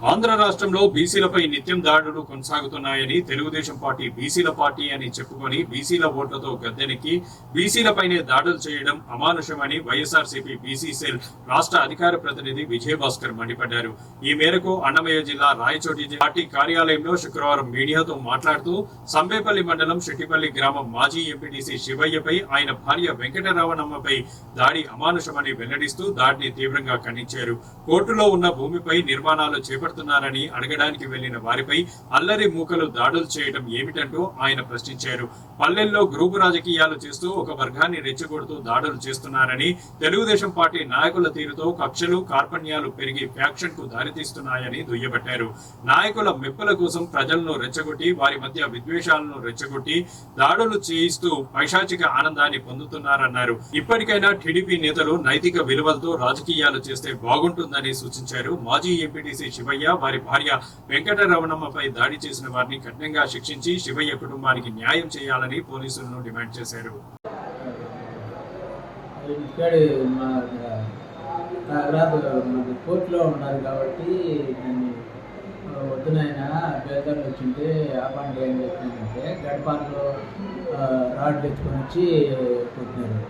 ఆంధ్ర రాష్ట్రంలో బీసీలపై నిత్యం దాడులు కొనసాగుతున్నాయని తెలుగుదేశం పార్టీ బీసీల పార్టీ అని చెప్పుకొని బీసీల ఓట్లతో గద్దెనెక్కి బీసీలపైనే దాడులు చేయడం అమానుషమని వైఎస్ఆర్సీపీ బీసీ సెల్ రాష్ట్ర అధికార ప్రతినిధి విజయభాస్కర్ మండిపడ్డారు. ఈ మేరకు అన్నమయ్య జిల్లా రాయచోటి పార్టీ కార్యాలయంలో శుక్రవారం మీడియాతో మాట్లాడుతూ సంబేపల్లి మండలం శెట్టిపల్లి గ్రామం మాజీ ఎంపీటీసీ శివయ్యపై ఆయన భార్య వెంకటరావణమ్మపై దాడి అమానుషమని వెల్లడిస్తూ దాడిని తీవ్రంగా ఖండించారు. కోర్టులో ఉన్న భూమిపై నిర్మాణాలు చేపట్టారు చేపడుతున్నారని అడగడానికి వెళ్ళిన వారిపై అల్లరి మూకలు దాడులు చేయడం ఏమిటంటూ ఆయన ప్రశ్నించారు. పల్లెల్లో గ్రూపు రాజకీయాలు చేస్తూ ఒక వర్గాన్ని రెచ్చగొడుతూ దాడులు చేస్తున్నారని తెలుగుదేశం పార్టీ నాయకుల తీరుతో కక్షలు కార్పణ్యాలు పెరిగి ఫ్యాక్షన్కు దారితీస్తున్నాయని దుయ్యబట్టారు. నాయకుల మెప్పుల కోసం ప్రజలను రెచ్చగొట్టి వారి మధ్య విద్వేషాలను రెచ్చగొట్టి దాడులు చేయిస్తూ పైశాచిక ఆనందాన్ని పొందుతున్నారన్నారు. ఇప్పటికైనా టీడీపీ నేతలు నైతిక విలువలతో రాజకీయాలు చేస్తే బాగుంటుందని సూచించారు మాజీ ఎంపీటీసీ శివయ్య. వారి భార్య వెంకటరమణమ్మపై దాడి చేసిన వారిని కఠినంగా శిక్షించి శివయ్య కుటుంబానికి న్యాయం చేయాలని పోలీసులను డిమాండ్ చేశారు. మా కోర్టులో ఉన్నారు కాబట్టి వద్దునైనా పేదలు వచ్చింటే ఆపండి ఏం చెప్పిందంటే గడపాలలో రాడ్లు ఎత్తుకొని వచ్చి కొట్టినారు.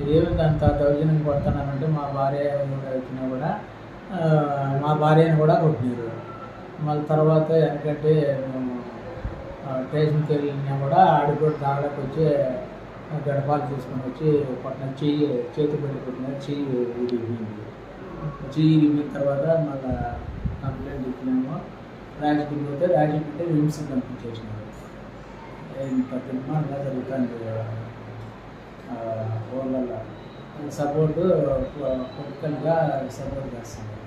ఇదేమిటి అంత దౌర్జన్యం కొడుతున్నానంటే మా భార్య కూడా వచ్చినా కూడా మా భార్యను కూడా కొట్టినారు. మళ్ళీ తర్వాత ఎందుకంటే మేము స్టేషన్కి వెళ్ళినా కూడా ఆడికి కూడా వచ్చి గడపాలు తీసుకొని వచ్చి పట్టిన చెయ్యి చేతి పెట్టి కొట్టిన చెయ్యి విరిగిపోయింది చెయ్యి విరిగిన తర్వాత మళ్ళీ కంప్లైంట్ ఇచ్చినాము. రాజకీయ పోతే రాజకీయ విమ్స్ పంపించేసినారు పెద్ద దిగ్మాలుగా జరుగుతుంది. ఊళ్ళల్లో సపోర్టు పొలిటికల్గా సపోర్ట్ చేస్తున్నారు